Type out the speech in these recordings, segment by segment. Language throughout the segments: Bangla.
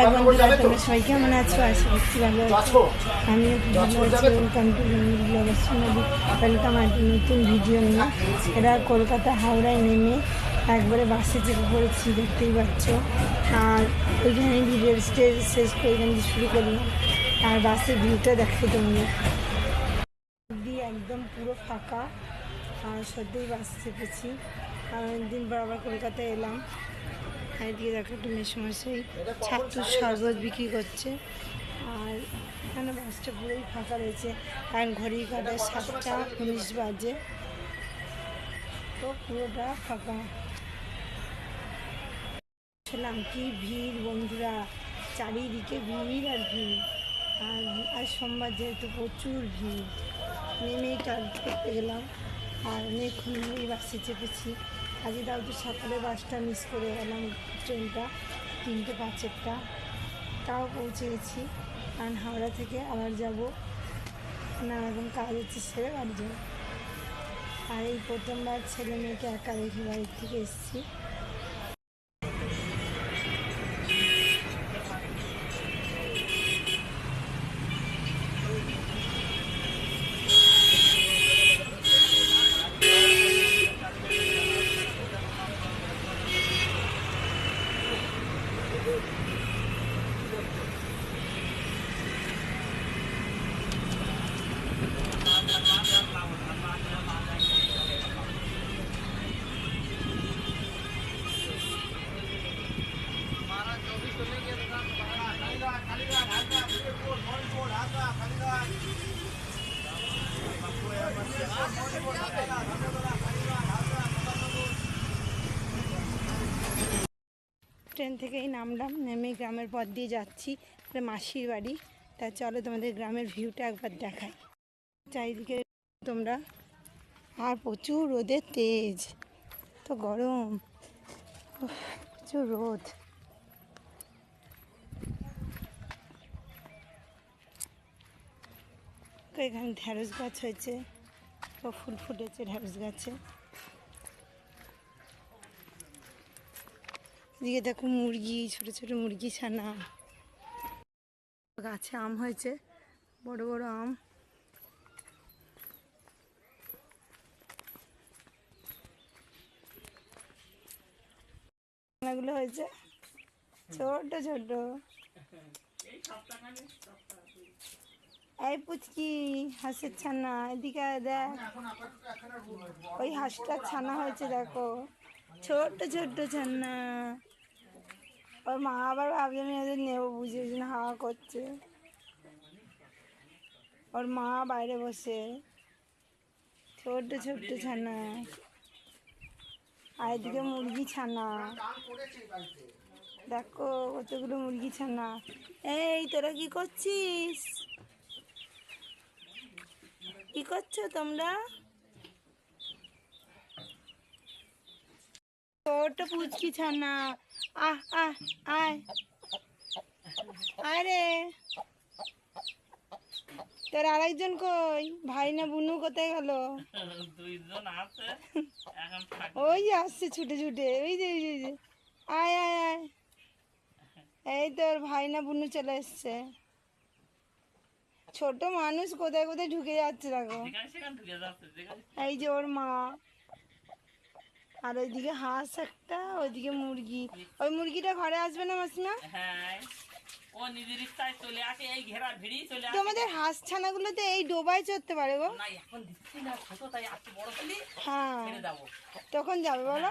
সবাই কেমন আছো? আশা করছি ভালো আছো। আমিও ভালো আছি। ওয়েলকাম টু ওয়েলকাম আর নতুন ভিডিও নিয়ে এরা কলকাতা হাওড়ায় নেমে একবারে বাসে চেপে পড়েছি দেখতেই পাচ্ছ। আর ওইখানে ভিডিও স্টেজ শেষ করে এখান থেকে শুরু করলাম। আর বাসের ভিউটা দেখো তোমরা একদম পুরো ফাঁকা। আর সত্যিই বাস চেপেছি। আর অনেকদিন পর আবার কলকাতায় এলাম। এদিকে দেখো একটু মেসমশাই ছাত্র শরবত বিক্রি করছে। আর এখানে বাসটা পুরোই ফাঁকা রয়েছে। কারণ ঘড়ি কাটায় সাতটা উনিশ বাজে। তো পুরোটা ফাঁকা। ছিলাম কি ভিড় বন্ধুরা, চারিদিকে ভিড় আর ভিড়। আর আজ সোমবার যেহেতু প্রচুর ভিড়, নেমেই করতে গেলাম। আর অনেকক্ষণ ধরেই বাসে চেপেছি। আজকে তাও তো সকালে বাসটা মিস করে গেলাম ট্রেনটা, তিনটে পাঁচেরটা। তাও পৌঁছে গেছি কারণ হাওড়া থেকে আবার যাব। নানা রকম কাজ হচ্ছে ছেড়ে বাড়ি যাব। আর এই প্রথমবার ছেলে মেয়েকে একা রেখে বাড়ির থেকে এসেছি। ট্রেন থেকেই নামলাম, নেমে গ্রামের পথ দিয়ে যাচ্ছি। মাসির বাড়ি। তা চলো তোমাদের গ্রামের ভিউটা একবার দেখাই। চারিদিকে তোমরা, আর প্রচুর রোদের তেজ। তো গরম। প্রচুর রোদ। এখানে ঢ্যাঁড়স গাছ হয়েছে। ফুল ফুটেছে ঢ্যাঁড়স গাছে। এদিকে দেখো মুরগি, ছোট ছোট মুরগি, ছানা। গাছে আম হয়েছে, বড় বড় আম। হয়েছে। ছোট ছোট। এই পুচকি, হাঁসের ছানা, এদিকে দেখ। ওই হাঁসটার ছানা হয়েছে, দেখো। ছোট্ট ছোট্ট ছানা। ওর মা আবার ভাবছে, আমি ওদের নেব বুঝে জন্য হাওয়া করছে। ওর মা বাইরে বসে। ছোট্ট ছোট্ট ছানা। আর এদিকে মুরগি ছানা। দেখো কতগুলো মুরগি ছানা। এই, তোরা কি করছিস? কি করছ তোমরা? ছোট পুচকি ছানা। আহ আহ আয়। আরে তোর আরেকজন কই? ভাই না বুনু কোথায় গেল? দুইজন আছে এখন ওই আসছে ছুটে ছুটে। ওই যে, ওই যে। আয় আয় আয়। এই তোর ভাই না বুনু চলে এসছে। ছোট মানুষ কোথায় কোথায় ঢুকে যাচ্ছে দেখো। এই যে ওর মা। আর ওইদিকে হাঁস একটা ওইদিকে মুরগি। ওই মুরগিটা ঘরে আসবে না মাসিমা? হ্যাঁ তোমাদের হাঁস ছানাগুলোতে এই ডোবায় চড়তে পারে গো। হ্যাঁ তখন যাবে বলো।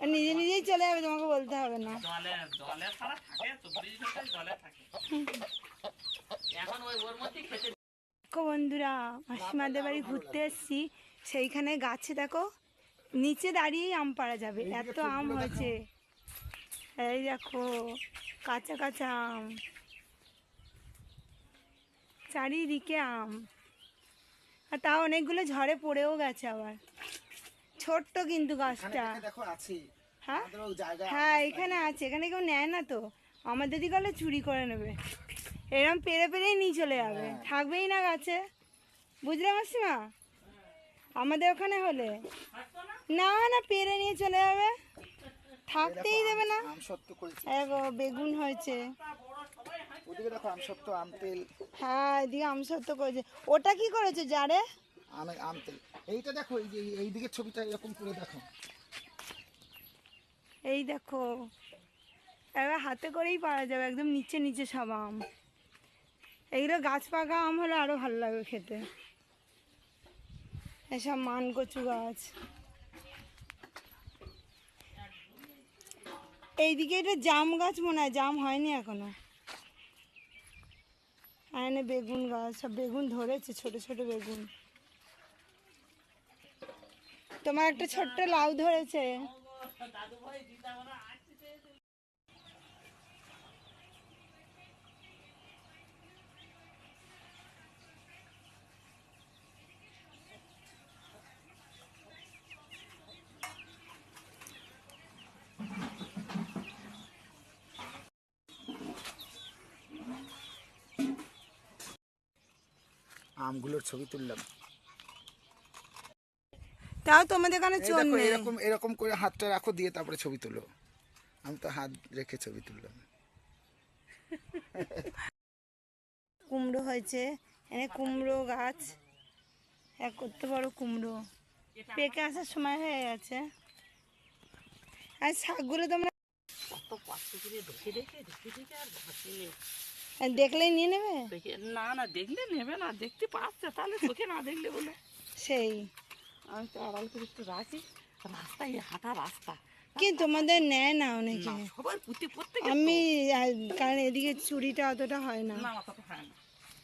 নিজে নিজেই চলে যাবে তোমাকে বলতে হবে না। জলে জলে ছাড়া থাকে চব্বিশ জলে থাকে। এখন ওই ওর মধ্যেই খেতে দেখো বন্ধুরা মাসিমাদের বাড়ি ঘুরতে এসেছি। সেইখানে গাছে দেখো নিচে দাঁড়িয়েই আম পাড়া যাবে। এত আম হয়েছে। এই দেখো কাঁচা কাঁচা আম। চারিদিকে আম। আর তাও অনেকগুলো ঝড়ে পড়েও গেছে আবার। ছোট্ট কিন্তু গাছটা দেখো আছে। হ্যাঁ? হ্যাঁ এখানে আছে। এখানে কেউ নেয় না তো। আমাদের দিকে হলে চুরি করে নেবে। এরম পেরে পেরেই নিয়ে চলে যাবে। থাকবেই না গাছে। বুঝলে মাসিমা? আমাদের ওখানে হলে। না না পেরে নিয়ে চলে যাবে। থাকতেই দেবে না। বেগুন হয়েছে। ওদিকে দেখো আম তেল। হ্যাঁ এদিকে আমসত্ব করেছে। ওটা কি করেছে যারে আম আম তেল। এইটা দেখো, এই যে এই দিকের ছবিটা এরকম করে দেখো। এই দেখো এবার হাতে করেই পারা যাবে, একদম নিচে নিচে সব আম। এইগুলো গাছ পাকা আম হলে আরও ভালো লাগবে খেতে। এসব মান কচু গাছ। এইদিকে এটা জাম গাছ মনে হয়, জাম হয়নি এখনও। এনে বেগুন গাছ, সব বেগুন ধরেছে, ছোট ছোট বেগুন। তোমার একটা ছোট্ট লাউ ধরেছে। আমগুলোর ছবি তুললাম। তাও তোমাদের এখানে এই চোর নেই। এরকম এরকম করে হাতটা রাখো দিয়ে তারপরে ছবি তুলো। আমি তো হাত রেখে ছবি তুললাম। কুমড়ো হয়েছে। এনে কুমড়ো গাছ। এক করতে বড় কুমড়ো। পেকে আসার সময় হয়ে গেছে। আর শাকগুলো তোমরা দেখলেই নিয়ে নেবে? না না দেখলে নেবে না দেখতে পাচ্ছে তাহলে চোখে না দেখলে বলে। সেই। আমি তো আড়াল করে একটু রাখি। রাস্তায় হাঁটা রাস্তা। কি তোমাদের নেয় না অনেকে? সবার পুঁতে প্রত্যেকে আমি কারণ এদিকে চুরিটা অতটা হয় না। না মাথা তো না।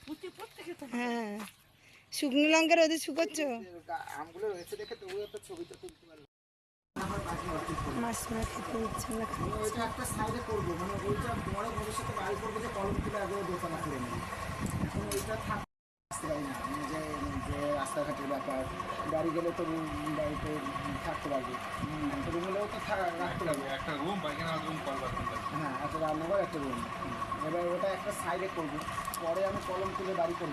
পুঁতে প্রত্যেকে তো হ্যাঁ। শুকনো লঙ্কার ওদের শুকোচ্ছ? আমগুলো রয়েছে দেখে তুলতে খেতে ইচ্ছে না ওইটা একটা সাইডে করব মানে ওইটা ভবিষ্যতে বাড়ি করব যে কলম তুলে আগে দোকানে খুলে নেই এখন ওইটা থাক পারি না মানে যে যে ব্যাপার। বাড়ি গেলে তো রুম বাড়িতে থাকতে পারবে। রুম হলেও তো রাখতে পারবে। একটা রুম রুম হ্যাঁ একটা রান্নাঘর একটা রুম এবার ওটা একটা সাইডে করব। পরে আমি কলম তুলে বাড়ি করব।